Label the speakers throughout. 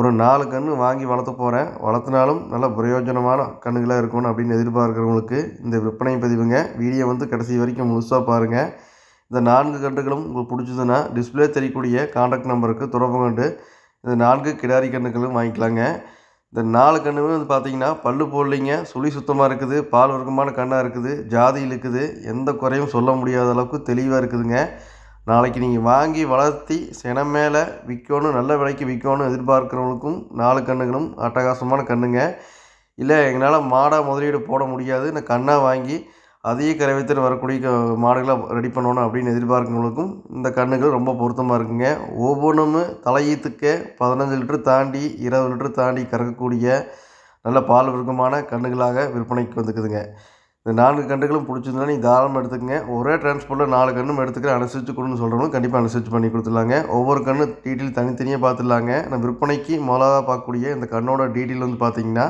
Speaker 1: ஒரு நாலு கன்று வாங்கி வளர்த்த போகிறேன் வளர்த்துனாலும் நல்ல பிரயோஜனமான கன்றுகளாக இருக்கணும் அப்படின்னு எதிர்பார்க்குறவங்களுக்கு இந்த விற்பனை பதிவுங்க. வீடியோ வந்து கடைசி வரைக்கும் முழுசாக பாருங்கள் இந்த நான்கு கன்றுகளும் உங்களுக்கு பிடிச்சதுன்னா டிஸ்பிளே தெரியக்கூடிய காண்டாக்ட் நம்பருக்கு தொடர்பு கொண்டு இந்த நான்கு கிடாரி கன்றுகளும் வாங்கிக்கலாங்க. இந்த நாலு கன்றுமே வந்து பார்த்தீங்கன்னா பல்லு போடலிங்க. சுழி சுத்தமாக இருக்குது. பால் வர்க்கமான கண்ணாக இருக்குது. ஜாதி இருக்குது எந்த குறையும் சொல்ல முடியாத அளவுக்கு தெளிவாக இருக்குதுங்க. நாளைக்கு நீங்கள் வாங்கி வளர்த்தி சினம் மேலே விற்கணும் நல்ல விலைக்கு விற்கணும் எதிர்பார்க்குறவங்களுக்கும் நாலு கன்றுகளும் அட்டகாசமான கன்றுங்க இல்லை எங்களால் மாடாக முதலீடு போட முடியாது. இந்த கண்ணாக வாங்கி அதிக கறவைத்திறன் வரக்கூடிய மாடுகளை ரெடி பண்ணணும் அப்படின்னு எதிர்பார்க்கிறவங்களுக்கும் இந்த கன்றுகள் ரொம்ப பொருத்தமாக இருக்குங்க. ஒவ்வொன்றும் தலையீத்துக்கே பதினஞ்சு லிட்டர் தாண்டி இருபது லிட்டர் தாண்டி கறக்கக்கூடிய நல்ல பால் விருப்பமான கன்றுகளாக விற்பனைக்கு வந்துக்குதுங்க. இந்த நான்கு கன்றுகளும் பிடிச்சிருந்தா நீங்கள் தாராளமாக எடுத்துக்கங்க. ஒரே டிரான்ஸ்போர்ட்டில் நாலு கன்றும் எடுத்துக்கிறேன் அனுசரித்து கொடுன்னு சொல்கிறவங்களும் கண்டிப்பாக அனுசரித்து பண்ணி கொடுத்துடலாங்க. ஒவ்வொரு கன்று டீட்டெயில் தனித்தனியாக பார்த்துடலாங்க. நான் விற்பனைக்கு முதலாக பார்க்கக்கூடிய இந்த கண்ணோட டீட்டெயில் வந்து பார்த்தீங்கன்னா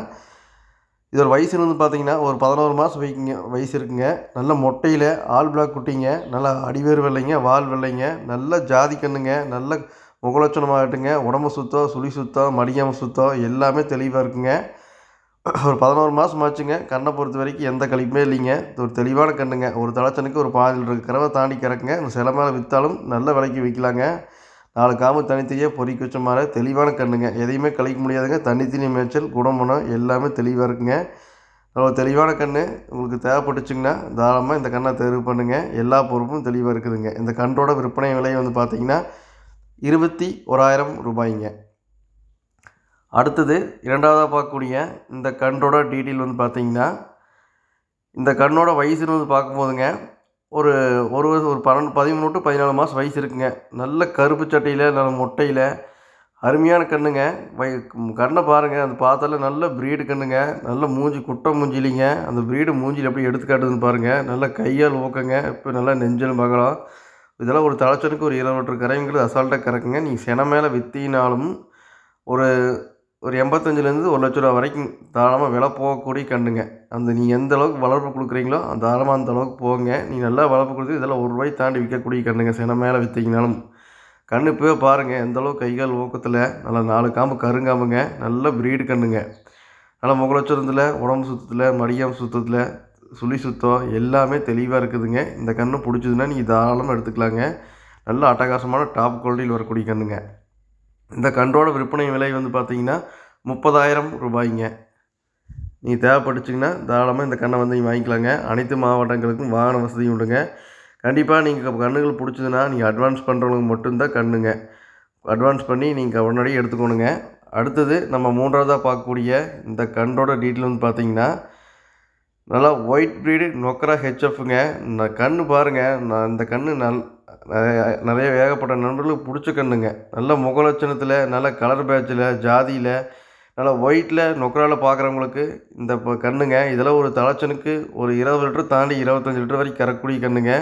Speaker 1: இதோட வயசு வந்து பார்த்தீங்கன்னா ஒரு பதினோரு மாதம் வைக்குங்க வயசு இருக்குங்க. நல்ல மொட்டையில் ஆல் பிளாக் குட்டிங்க நல்லா அடிவேர் வெள்ளைங்க வால் வெள்ளைங்க நல்ல ஜாதி கண்ணுங்க நல்ல முகலட்சணமாகட்டுங்க உடம்பு சுத்தம் சுழி சுத்தம் மடிக்காமல் சுத்தம் எல்லாமே தெளிவாக இருக்குங்க. ஒரு பதினோரு மாதம் ஆச்சுங்க. கண்ணை பொறுத்த வரைக்கும் எந்த கழிப்புமே இல்லைங்க. இது ஒரு தெளிவான கண்ணுங்க. ஒரு தலைச்சனுக்கு ஒரு பாதி லிட்டர் கறவை தாண்டி கிடக்குங்க. இந்த சில மேலே விற்றாலும் நல்ல விலைக்கு விற்கலாங்க நாலு காம்பு தனித்தனியாக பொறிக்க வச்ச மாதிரி தெளிவான கண்ணுங்க. எதையுமே கழிக்க முடியாதுங்க. தண்ணி தண்ணி மேய்ச்சல் குணமனம் எல்லாமே தெளிவாக இருக்குங்க. நல்ல தெளிவான கன்று உங்களுக்கு தேவைப்பட்டுச்சுங்கன்னா தாராளமாக இந்த கண்ணை தேர்வு பண்ணுங்கள் எல்லா பொறுப்பும் தெளிவாக இருக்குதுங்க. இந்த கன்றோட விற்பனை விலை வந்து பார்த்தீங்கன்னா இருபத்தி ஓராயிரம் ரூபாய்ங்க. அடுத்தது இரண்டாவதாக பார்க்கக்கூடிய இந்த கன்றோட டீட்டெயில் வந்து பார்த்தீங்கன்னா இந்த கண்ணோட வயசுன்னு வந்து பார்க்கும்போதுங்க ஒரு ஒரு வருஷம் ஒரு பன்னெண்டு பதிமூணு டு பதினாலு மாதம் வயசு இருக்குங்க. நல்ல கருப்பு சட்டையில் நல்ல மொட்டையில் அருமையான கண்ணுங்க. வை கண்ணை பாருங்கள் அந்த பார்த்தால நல்ல ப்ரீடு கண்ணுங்க. நல்ல மூஞ்சி குட்டை மூஞ்சிலிங்க. அந்த ப்ரீடு மூஞ்சியில் எப்படி எடுத்துக்காட்டுதுன்னு பாருங்கள் நல்ல கையால் ஊக்கங்க இப்போ நல்லா நெஞ்சலும் மகளம். இதெல்லாம் ஒரு தலைச்சனுக்கு ஒரு இருபது கரைங்கிறது அசால்ட்டாக கறக்குங்க. நீங்கள் சென மேலே விற்றினாலும் ஒரு ஒரு எண்பத்தஞ்சிலேருந்து ஒரு லட்ச ரூபா வரைக்கும் தாராளமாக விலை போகக்கூடிய கன்றுங்க. அந்த நீங்கள் எந்த அளவுக்கு வளர்ப்பு கொடுக்குறீங்களோ அந்த தாராளமாக அந்த அளவுக்கு போங்க. நீங்கள் நல்லா வளர்ப்பு கொடுத்து இதெல்லாம் ஒரு ரூபாய் தாண்டி விற்கக்கூடிய கண்ணுங்க சின மேலே விற்றீங்கனாலும் கண்ணு இப்போ பாருங்கள் எந்தளவுக்கு கைகால் ஊக்கத்தில். நல்லா நாலு காம்பு கருங்காம்புங்க. நல்ல ப்ரீடு கண்ணுங்க நல்லா முகலட்சணத்தில் உடம்பு சுத்தத்தில் மடியாம் சுத்தத்தில் சுழி சுத்தம் எல்லாமே தெளிவாக இருக்குதுங்க. இந்த கண்ணு பிடிச்சதுன்னா நீங்கள் தாராளமாக எடுத்துக்கலாங்க. நல்ல அட்டகாசமான டாப் குவாலிட்டியில் வரக்கூடிய கண்ணுங்க இந்த கன்றோட விற்பனை விலை வந்து பார்த்தீங்கன்னா முப்பதாயிரம் ரூபாய்ங்க. நீங்கள் தேவைப்பட்டுச்சிங்கன்னா தாராளமாக இந்த கண்ணை வந்து நீங்கள் வாங்கிக்கலாங்க. அனைத்து மாவட்டங்களுக்கும் வாகன வசதியும் உண்டுங்க. கண்டிப்பாக நீங்கள் கண்ணுகள் பிடிச்சதுன்னா நீங்கள் அட்வான்ஸ் பண்ணுறவங்களுக்கு மட்டும்தான் கண்ணுங்க. அட்வான்ஸ் பண்ணி நீங்கள் உடனடியே எடுத்துக்கணுங்க. அடுத்தது நம்ம மூன்றாவதாக பார்க்கக்கூடிய இந்த கன்றோட டீட்டெயில் வந்து பார்த்தீங்கன்னா நல்லா ஒயிட் ப்ரீடு நொக்கரா ஹெச்எஃப்ங்க இந்த கண்ணு பாருங்கள் நான் இந்த கண் நல் நிறைய நிறைய ஏகப்பட்ட நண்பர்களுக்கு பிடிச்ச கண்ணுங்க நல்ல முகலட்சணத்தில் நல்ல கலர் பேட்சில் ஜாதியில் நல்லா ஒயிட்டில் நொக்கரால் பார்க்குறவங்களுக்கு இந்த இப்போ கண்ணுங்க. இதெல்லாம் ஒரு தலைச்சனுக்கு ஒரு இருபது லிட்டர் தாண்டி இருபத்தஞ்சி லிட்டர் வரைக்கும் கறக்கூடிய கண்ணுங்க.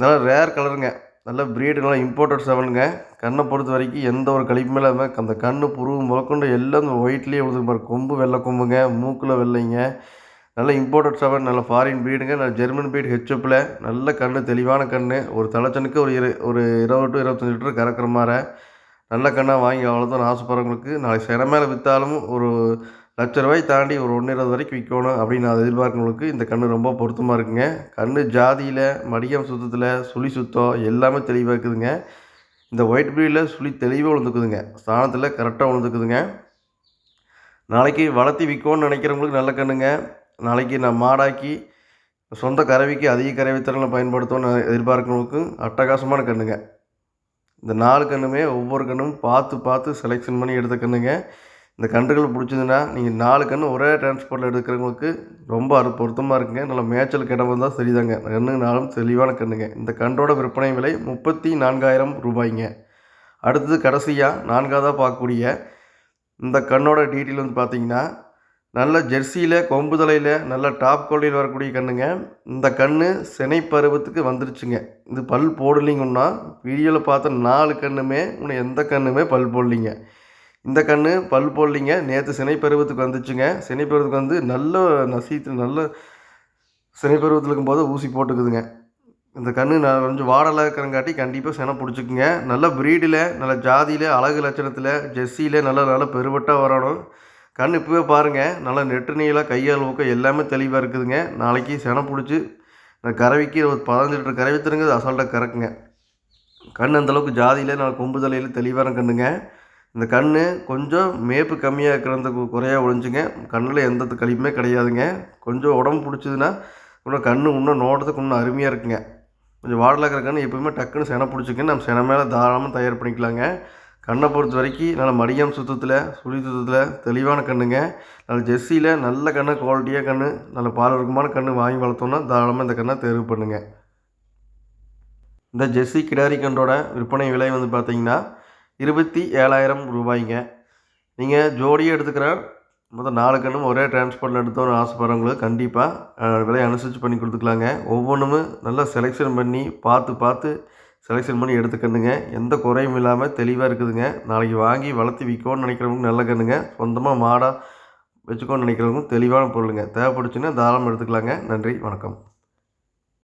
Speaker 1: நல்லா ரேர் கலருங்க நல்ல ப்ரீடு நல்லா இம்போர்ட்டட் செவனுங்க கண்ணை பொறுத்த வரைக்கும் எந்த ஒரு கழிப்புமே இல்லாமல் அந்த கண்ணு புருவு முதற்கொண்டு எல்லாம் இந்த ஒயிட்லேயே விழுது பாரு கொம்பு வெள்ளை கொம்புங்க. மூக்கில் வெள்ளைங்க. நல்ல இம்போர்ட்டட் செவன் நல்ல ஃபாரின் ப்ரீடுங்க நல்ல ஜெர்மன் ப்ரீட் ஹெச்எப்பில் நல்ல கண் தெளிவான கண் ஒரு தலைச்சனுக்கு ஒரு இரு ஒரு இருபது டு இருபத்தஞ்சி லிட்டர் கறக்கிற மாதிரி நல்ல கண்ணாக வாங்கி அவ்வளோதான் ஆசைப்படுறவங்களுக்கு நாளைக்கு சிற மேலே விற்றாலும் ஒரு லட்ச ரூபாய் தாண்டி ஒரு ஒன்று இருபது வரைக்கும் விற்கணும் அப்படின்னு அதை எதிர்பார்க்கவங்களுக்கு இந்த கண் ரொம்ப பொருத்தமாக இருக்குங்க. கண் ஜாதியில் மடியம் சுத்தத்தில் சுழி சுத்தம் எல்லாமே தெளிவாக இருக்குதுங்க. இந்த ஒயிட் ப்ரீடில் சுழி தெளிவாக விழுந்துக்குதுங்க ஸ்தானத்தில் கரெக்டாக விழுந்துக்குதுங்க நாளைக்கு வளர்த்தி விற்கணும்னு நினைக்கிறவங்களுக்கு நல்ல கண்ணுங்க. நாளைக்கு நான் மாடாக்கி சொந்த கறவைக்கு அதிக கறவை பயன்படுத்தணும்னு எதிர்பார்க்கிறவங்களுக்கு அட்டகாசமான கண்ணுங்க. இந்த நாலு கண்ணுமே ஒவ்வொரு கண்ணும் பார்த்து பார்த்து செலெக்ஷன் பண்ணி எடுத்த கண்ணுங்க. இந்த கன்றுகள் பிடிச்சதுன்னா நீங்கள் நாலு கன்று ஒரே டிரான்ஸ்போர்ட்டில் எடுக்கிறவங்களுக்கு ரொம்ப அரு பொருத்தமாக இருக்குங்க. நல்ல மேய்ச்சல் இடம் வந்தால் சரிதாங்க. கண்ணுனாலும் தெளிவான கண்ணுங்க. இந்த கன்றோட விற்பனை விலை முப்பத்தி நான்காயிரம் ரூபாய்ங்க. அடுத்தது கடைசியாக நான்காவதாக பார்க்கக்கூடிய இந்த கண்ணோட டீட்டெயில் வந்து பார்த்தீங்கன்னா நல்ல ஜெர்சியில் கொம்பு தலையில் நல்ல டாப் குவாலிட்டியில் வரக்கூடிய கண்ணுங்க. இந்த கண் சினை பருவத்துக்கு வந்துருச்சுங்க. இது பல் போடலிங்கன்னா வீடியோவில் பார்த்த நாலு கண்ணுமே இன்னும் எந்த கண்ணுமே பல் போடலிங்க. இந்த கண் பல் போடலிங்க. நேற்று சினை பருவத்துக்கு வந்துச்சுங்க. சினை பருவத்துக்கு வந்து நல்ல நசீத்து நல்ல சினை பருவத்தில் இருக்கும்போது ஊசி போட்டுக்குதுங்க. இந்த கன்று நான் கொஞ்சம் வாடலாக இருக்கிறங்காட்டி கண்டிப்பாக செனை பிடிச்சிக்குங்க. நல்ல ப்ரீடில் நல்ல ஜாதியில் அழகு லட்சணத்தில் ஜெர்சியில் நல்ல நல்ல பெருவட்டாக வரணும் கண் இப்போவே பாருங்கள் நல்லா நெட்டு நீளாக கையால் ஊக்கம் எல்லாமே தெளிவாக இருக்குதுங்க. நாளைக்கு செனை பிடிச்சி இந்த கறவைக்கு ஒரு பதினஞ்சு லிட்டர் கறவை தருங்க அசால்ட்டாக கறக்குங்க. கண் அந்தளவுக்கு ஜாதியில் நான் கொம்பு தலையில் தெளிவான கண்ணுங்க. இந்த கண் கொஞ்சம் மேப்பு கம்மியாக இருக்கிறதுக்கு குறையாக ஒழிஞ்சுங்க. கண்ணில் எந்த கழிப்புமே கிடையாதுங்க. கொஞ்சம் உடம்பு பிடிச்சதுன்னா இன்னும் கண் இன்னும் நோட்டத்துக்கு இன்னும் அருமையாக இருக்குங்க. கொஞ்சம் வாடலாக இருக்கிற கண் எப்பவுமே டக்குன்னு செனை பிடிச்சிங்க நம்ம செனை மேலே தாராளமாக தயார் பண்ணிக்கலாங்க. கண்ணை பொறுத்த வரைக்கும் நல்ல மடியம் சுத்தத்தில் சுழி சுத்தத்தில் தெளிவான கண்ணுங்க. நல்ல ஜெர்சியில் நல்ல கண்ணு குவாலிட்டியாக கண்ணு நல்ல பாரம்பரியமான கண்ணு வாங்கி வளர்த்தோன்னா தாராளமாக இந்த கண்ணை தேர்வு பண்ணுங்கள் இந்த ஜெர்சி கிடாரி கன்றோட விற்பனை விலை வந்து பார்த்தீங்கன்னா இருபத்தி ஏழாயிரம் ரூபாய்ங்க. நீங்கள் ஜோடியாக எடுத்துக்கிற மொத்தம் நாலு கண்ணும் ஒரே டிரான்ஸ்போர்ட்டில் எடுத்தோன்னு ஆசைப்படுறவங்களுக்கு கண்டிப்பாக விலையை அனுசரித்து பண்ணி கொடுத்துக்கலாங்க. ஒவ்வொன்றுமே நல்லா செலெக்ஷன் பண்ணி பார்த்து பார்த்து செலெக்ஷன் பண்ணி எடுத்துக்கணுங்க. எந்த குறையும் இல்லாமல் தெளிவாக இருக்குதுங்க. நாளைக்கு வாங்கி வளர்த்து விற்கணும்னு நினைக்கிறவங்க நல்ல கண்ணுங்க. சொந்தமாக மாடாக வச்சுக்கோன்னு நினைக்கிறவங்க தெளிவான பொருளுங்க. தேவைப்படுச்சுன்னா தாராளமாக எடுத்துக்கலாங்க. நன்றி வணக்கம்.